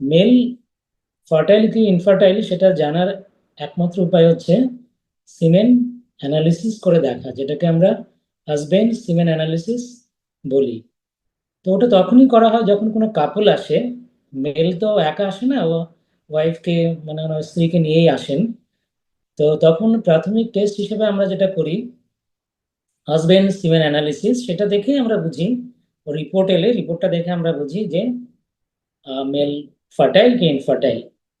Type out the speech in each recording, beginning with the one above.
Mail fertile কি infertile সেটা জানার একমাত্র উপায় হচ্ছে সিমেন অ্যানালিসিস করে দেখা, যেটাকে আমরা হাজবেন্ড সিমেন অ্যানালিসিস বলি। তো ওটা তখনই করা হয় যখন কোনো কাপল আসে মেল তো একা আসে না, ও ওয়াইফকে মানে স্ত্রীকে নিয়েই আসেন। তো তখন প্রাথমিক টেস্ট হিসেবে আমরা যেটা করি হাজবেন্ড সিমেন অ্যানালিসিস সেটা দেখেই আমরা বুঝি রিপোর্ট এলে রিপোর্টটা দেখে আমরা বুঝি যে মেল ফার্টাইল কি ইনফার্টাইল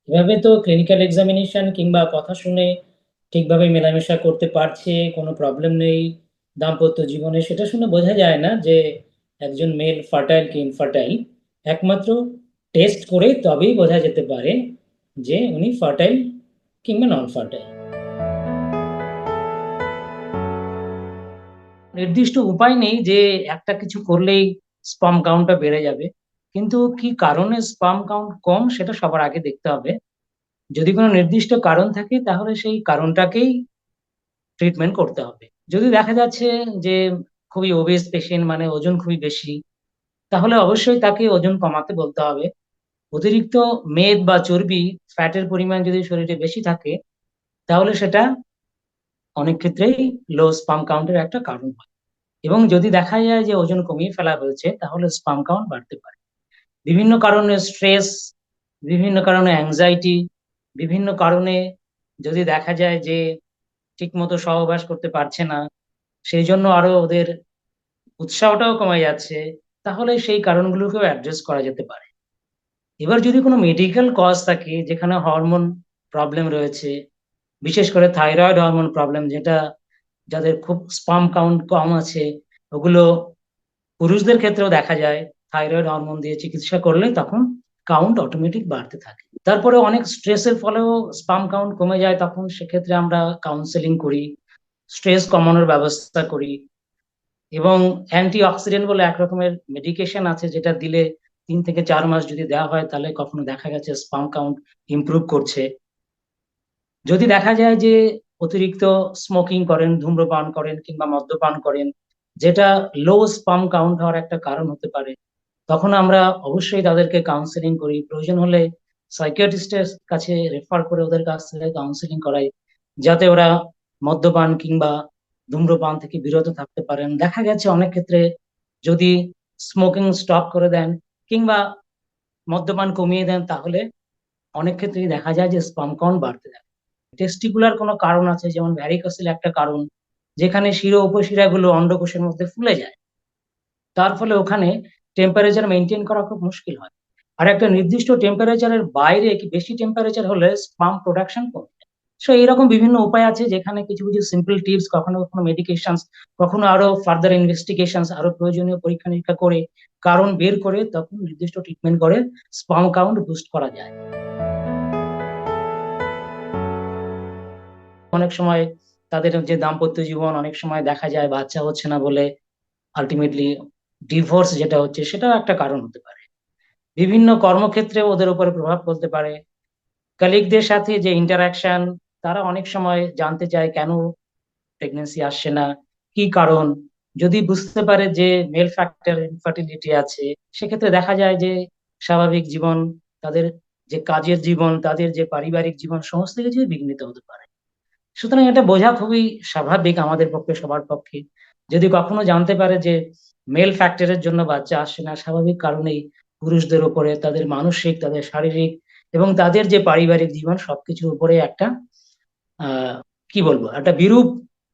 এভাবে তো ক্লিনিক্যাল এক্সামিনেশন কিংবা কথা শুনে ঠিকভাবে মেলামেশা করতে পারছে, কোনো প্রবলেম নেই, দাম্পত্য জীবনে, সেটা শুনে বোঝা যায় না যে একজন মেল ফার্টাইল কি ইনফার্টাইল একমাত্র টেস্ট করে তবেই বোঝা যেতে পারে যে উনি ফার্টাইল কিংবা নন ফার্টাইল নির্দিষ্ট উপায় নেই যে একটা কিছু করলেই স্পাম কাউন্টটা বেড়ে যাবে। কিন্তু কি কারণে স্পাম কাউন্ট কম সেটা সবার আগে দেখতে হবে। যদি কোনো নির্দিষ্ট কারণ থাকে তাহলে সেই কারণটাকেই ট্রিটমেন্ট করতে হবে। যদি দেখা যাচ্ছে যে খুবই ওবেস পেশেন্ট মানে ওজন খুবই বেশি, তাহলে অবশ্যই তাকে ওজন কমাতে বলতে হবে। অতিরিক্ত মেদ বা চর্বি ফ্যাটের পরিমাণ যদি শরীরে বেশি থাকে, তাহলে সেটা অনেক ক্ষেত্রেই লো স্পাম কাউন্টের একটা কারণ হয়। এবং যদি দেখা যায় যে ওজন কমিয়ে ফেলা হয়েছে, তাহলে স্পাম কাউন্ট বাড়তে পারে। বিভিন্ন কারণে স্ট্রেস বিভিন্ন কারণে অ্যাংজাইটি বিভিন্ন কারণে যদি দেখা যায় যে ঠিকমতো সহবাস করতে পারছে না, সেই জন্য আরও ওদের উৎসাহটাও কমে যাচ্ছে, তাহলে সেই কারণগুলোকেও অ্যাড্রেস করা যেতে পারে। এবার যদি কোনো মেডিকেল কজ থাকে, যেখানে হরমোন প্রবলেম রয়েছে, বিশেষ করে থাইরয়েড হরমোন প্রবলেম যেটা যাদের খুব স্পাম কাউন্ট কম আছে, ওগুলো পুরুষদের ক্ষেত্রেও দেখা যায় থাইরয়েড হরমোন দিয়ে চিকিৎসা করলে তখন কাউন্ট অটোমেটিক বাড়তে থাকে। তারপরে অনেক স্ট্রেসের ফলেও স্পাম কাউন্ট কমে যায় তখন সেক্ষেত্রে আমরা কাউন্সেলিং করি স্ট্রেস কমানোর ব্যবস্থা করি এবং অ্যান্টি অক্সিডেন্ট বলে এক রকমের মেডিকেশন আছে যেটা দিলে তিন থেকে চার মাস যদি দেওয়া হয় তাহলে কখনো দেখা গেছে স্পাম কাউন্ট ইমপ্রুভ করছে। যদি দেখা যায় যে অতিরিক্ত স্মোকিং করেন, ধূম্রপান করেন কিংবা মদ্যপান করেন, যেটা লো স্পাম কাউন্ট হওয়ার একটা কারণ হতে পারে তখন আমরা অবশ্যই তাদেরকে কাউন্সেলিং করি। প্রয়োজন হলে সাইকিয়াট্রিস্টের কাছে রেফার করে ওদের কাছ থেকে কাউন্সেলিং করাই, যাতে ওরা মদ্যপান কিংবা ধূম্রপান থেকে বিরত থাকতে পারেন। দেখা গেছে অনেক ক্ষেত্রে যদি স্মোকিং স্টপ করে দেন কিংবা মদ্যপান কমিয়ে দেন, তাহলে অনেক ক্ষেত্রেই দেখা যায় যে স্পাম কাউন্ট বাড়তে থাকে। টেস্টিকুলার কোনো কারণ আছে, যেমন ভ্যারিকসেল একটা কারণ, যেখানে শিরো উপশিরাগুলো অন্ডকোষের মধ্যে ফুলে যায়। তার ফলে ওখানে টেম্পারেচার মেনটেন করা খুব মুশকিল হয়। আর একটা নির্দিষ্ট টেম্পারেচারের বাইরে কি বেশি টেম্পারেচার হলে স্পাম প্রোডাকশন কমে সো এরকম বিভিন্ন উপায় আছে যেখানে কিছু কিছু সিম্পল টিপস কখনো কখনো মেডিকেশন কখনো আরও ফার্দার ইনভেস্টিগেশন আরও প্রয়োজনীয় পরীক্ষা নিরীক্ষা করে, কারণ বের করে তখন নির্দিষ্ট ট্রিটমেন্ট করে স্পাম কাউন্ট বুস্ট করা যায়। অনেক সময় তাদের যে দাম্পত্য জীবন অনেক সময় দেখা যায় বাচ্চা হচ্ছে না বলে আলটিমেটলি ডিভোর্স যেটা হচ্ছে, সেটাও একটা কারণ হতে পারে। বিভিন্ন কর্মক্ষেত্রে ওদের উপরে প্রভাব পড়তে পারে। কালিগদের সাথে যে ইন্টারাকশন তারা অনেক সময় জানতে চায় কেন প্রেগনেন্সি আসছে না, কি কারণ? যদি বুঝতে পারে যে মেল ফ্যাক্টর ইনফার্টিলিটি আছে, সেক্ষেত্রে দেখা যায় যে স্বাভাবিক জীবন, তাদের যে কাজের জীবন, তাদের যে পারিবারিক জীবন, সমস্ত কিছুই বিঘ্নিত হতে পারে। সুতরাং এটা বোঝা খুবই স্বাভাবিক আমাদের পক্ষে, সবার পক্ষে। যদি কখনো জানতে পারে যে মেল ফ্যাক্টরের জন্য বাচ্চা আসে না। স্বাভাবিক কারণেই পুরুষদের উপরে তাদের মানসিক, তাদের শারীরিক এবং তাদের যে পারিবারিক জীবন সবকিছুর উপরে একটা কি বলব, একটা বিরূপ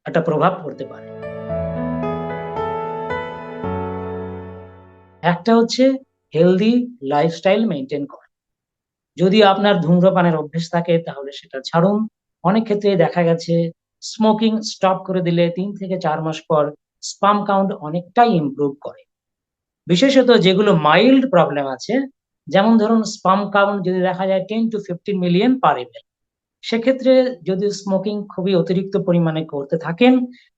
একটা প্রভাব পড়তে পারে। একটা হচ্ছে হেলদি লাইফস্টাইল মেনটেন করা। যদি আপনার ধূম্রপানের অভ্যেস থাকে, তাহলে সেটা ছাড়ুন। অনেক ক্ষেত্রে দেখা গেছে স্মোকিং স্টপ করে দিলে তিন থেকে চার মাস পর স্পাম কাউন্ট অনেকটাই ইমপ্রুভ করে। বিশেষত যেগুলো মাইল্ড প্রবলেম আছে, যেমন ধরুন স্পাম কাউন্ট যদি দেখা যায় ten to fifteen million per M সেক্ষেত্রে যদি স্মোকিং খুবই অতিরিক্ত পরিমাণে করতে থাকেন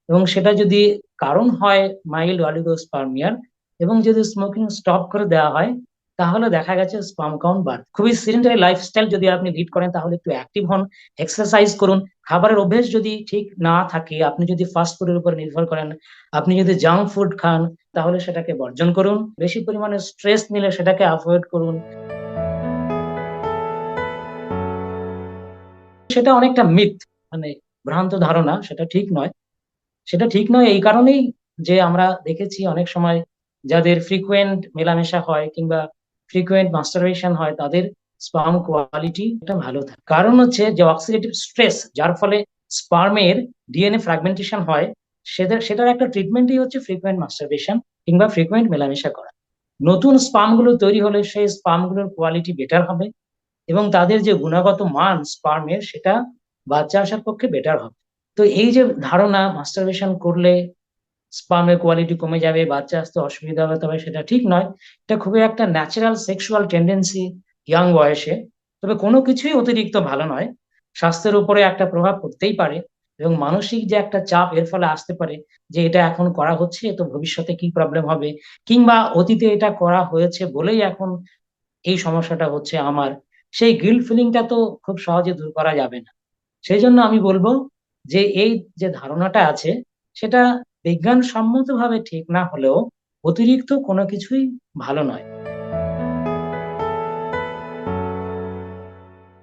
এবং সেটা যদি কারণ হয় মাইল্ড অলিগোস্পার্মিয়ার এবং যদি স্মোকিং স্টপ করে দেওয়া হয়, তাহলে দেখা গেছে স্পাম কাউন্ট বাড়ে খুবই সিডেন্টারি লাইফস্টাইল যদি আপনি লিড করেন, তাহলে একটু অ্যাক্টিভ হন এক্সারসাইজ করুন খাবারের অভ্যেস যদি ঠিক না থাকে, আপনি যদি ফাস্ট ফুডের উপর নির্ভর করেন, আপনি যদি জাঙ্ক ফুড খান, তাহলে সেটাকে বর্জন করুন। বেশি পরিমাণে স্ট্রেস নিলে সেটাকে অ্যাভয়েড করুন। সেটা অনেকটা মিথ মানে ভ্রান্ত ধারণা, সেটা ঠিক নয়। সেটা ঠিক নয় এই কারণেই যে আমরা দেখেছি অনেক সময় যাদের ফ্রিকুয়েন্ট মেলামেশা হয় কিংবা ফ্রিকুয়েন্ট মাস্টারবেশন হয়, তাদের স্পার্ম কোয়ালিটি একটা ভালো থাকে। কারণ হচ্ছে যে অক্সিডেটিভ স্ট্রেস যার ফলে স্পার্মের ডিএনএ ফ্র্যাগমেন্টেশন হয় সেটার সেটার একটা ট্রিটমেন্টই হচ্ছে ফ্রিকুয়েন্ট মাস্টারবেশন কিংবা ফ্রিকুয়েন্ট মেলামেশা করা। নতুন স্পামগুলো তৈরি হলে সেই স্পামগুলোর কোয়ালিটি বেটার হবে এবং তাদের যে গুণগত মান স্পার্মের সেটা বাচ্চা আসার পক্ষে বেটার হবে। তো এই যে ধারণা মাস্টারবেশন করলে স্পার্মের কোয়ালিটি কমে যাবে, বাচ্চা আসতে অসুবিধা হবে, তবে সেটা ঠিক নয়। এটা খুবই একটা ন্যাচারাল সেক্সুয়াল টেন্ডেন্সি ইয়াং বয়সে, তবে কোনো কিছুই অতিরিক্ত ভালো নয়। স্বাস্থ্যের উপরে একটা প্রভাব পড়তেই পারে এবং মানসিক যে একটা চাপ এর ফলে আসতে পারে যে এটা এখন করা হচ্ছে তো ভবিষ্যতে কি প্রবলেম হবে কিংবা অতীতে এটা করা হয়েছে বলেই এখন এই সমস্যাটা হচ্ছে আমার। সেই গিল্ট ফিলিংটা তো খুব সহজে দূর করা যাবে না। সেই জন্য আমি বলব যে এই যে ধারণাটা আছে, সেটা বিজ্ঞানসম্মতভাবে ঠিক না হলেও অতিরিক্ত কোনো কিছুই ভালো নয়।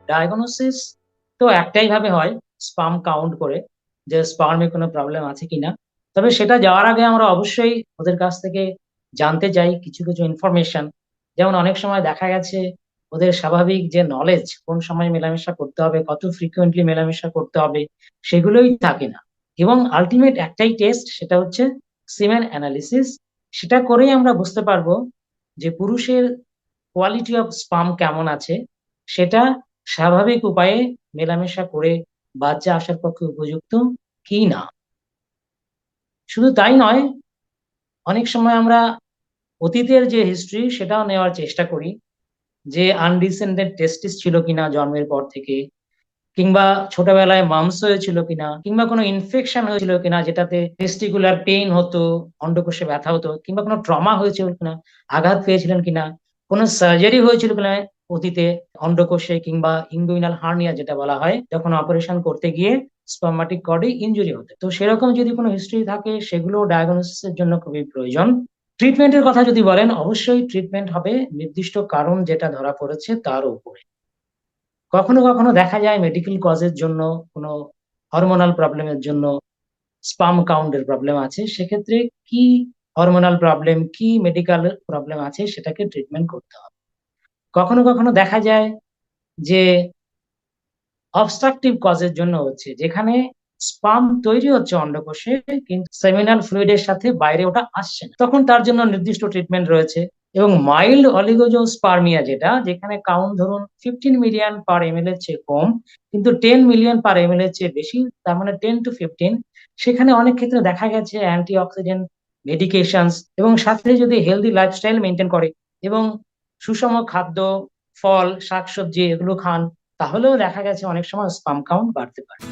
ডায়াগনোসিস তো একটাই ভাবে হয় স্পাম কাউন্ট করে যে স্পার্মে কোনো প্রবলেম আছে কিনা। তবে সেটা যাওয়ার আগে আমরা অবশ্যই ওদের কাছ থেকে জানতে চাই কিছু কিছু ইনফরমেশন যেমন অনেক সময় দেখা গেছে ওদের স্বাভাবিক যে নলেজ কোন সময় মেলামেশা করতে হবে, কত ফ্রিকুয়েন্টলি মেলামেশা করতে হবে, সেগুলোই থাকে না। এবং আলটিমেট একটাই টেস্ট সেটা হচ্ছে সিমেন অ্যানালিসিস সেটা করেই আমরা বুঝতে পারব যে পুরুষের কোয়ালিটি অফ স্পাম কেমন আছে, সেটা স্বাভাবিক উপায়ে মেলামেশা করে বাচ্চা আসার পক্ষে উপযুক্ত কি না? শুধু তাই নয়, অনেক সময় আমরা অতীতের যে হিস্ট্রি সেটাও নেওয়ার চেষ্টা করি যে আনডিসেন্ডেড টেস্টিস ছিল কিনা জন্মের পর থেকে, কিংবা ছোটবেলায় মামস হয়েছিল কিনা, কিংবা কোনো ইনফেকশন হয়েছিল কিনা যেটাতে টেস্টিকুলার পেইন হতো, অন্ডকোষে ব্যথা হতো, কিংবা কোনো ট্রমা হয়েছিল কিনা, আঘাত পেয়েছিলেন কিনা, কোনো সার্জারি হয়েছিল কিনা অতীতে অন্ডকোষে কিংবা ইঙ্গুইনাল হার্নিয়া যেটা বলা হয়, যখন অপারেশন করতে গিয়ে স্পার্মাটিক কর্ডে ইনজুরি হতে। তো সেরকম যদি কোনো হিস্ট্রি থাকে, সেগুলো ডায়াগনোসিসের জন্য খুবই প্রয়োজন। ট্রিটমেন্টের কথা যদি বলেন, অবশ্যই ট্রিটমেন্ট হবে। নির্দিষ্ট কারণ যেটা ধরা পড়েছে তার উপরে। কখনো কখনো দেখা যায় মেডিকেল কজের জন্য, কোনো হরমোনাল প্রবলেমের জন্য স্পাম কাউন্টের প্রবলেম আছে। সেক্ষেত্রে কি হরমোনাল প্রবলেম কি মেডিকেল প্রবলেম আছে, সেটাকে ট্রিটমেন্ট করতে হবে। কখনো কখনো দেখা যায় যে অবস্ট্রাকটিভ কজের জন্য হচ্ছে, যেখানে স্পাম তৈরি হচ্ছে অন্ডকোষে, কিন্তু সেমিনাল ফ্লুইডের সাথে বাইরে ওটা আসছে না। তখন তার জন্য নির্দিষ্ট ট্রিটমেন্ট রয়েছে এবং মাইল্ড অলিগোজোস্পার্মিয়া যেটা, যেখানে কাউন্ট ধরুন ফিফটিন মিলিয়ন পার এম এর চেয়ে কম, কিন্তু টেন মিলিয়ন পার এম এর চেয়ে বেশি, তার মানে টেন টু ফিফটিন সেখানে অনেক ক্ষেত্রে দেখা গেছে অ্যান্টি অক্সিডেন্ট মেডিকেশনস এবং সাথে যদি হেলদি লাইফস্টাইল মেনটেন করে এবং সুষম খাদ্য, ফল, শাকসবজি এগুলো খান, তাহলেও দেখা গেছে অনেক সময় স্পাম কাউন্ট বাড়তে পারে।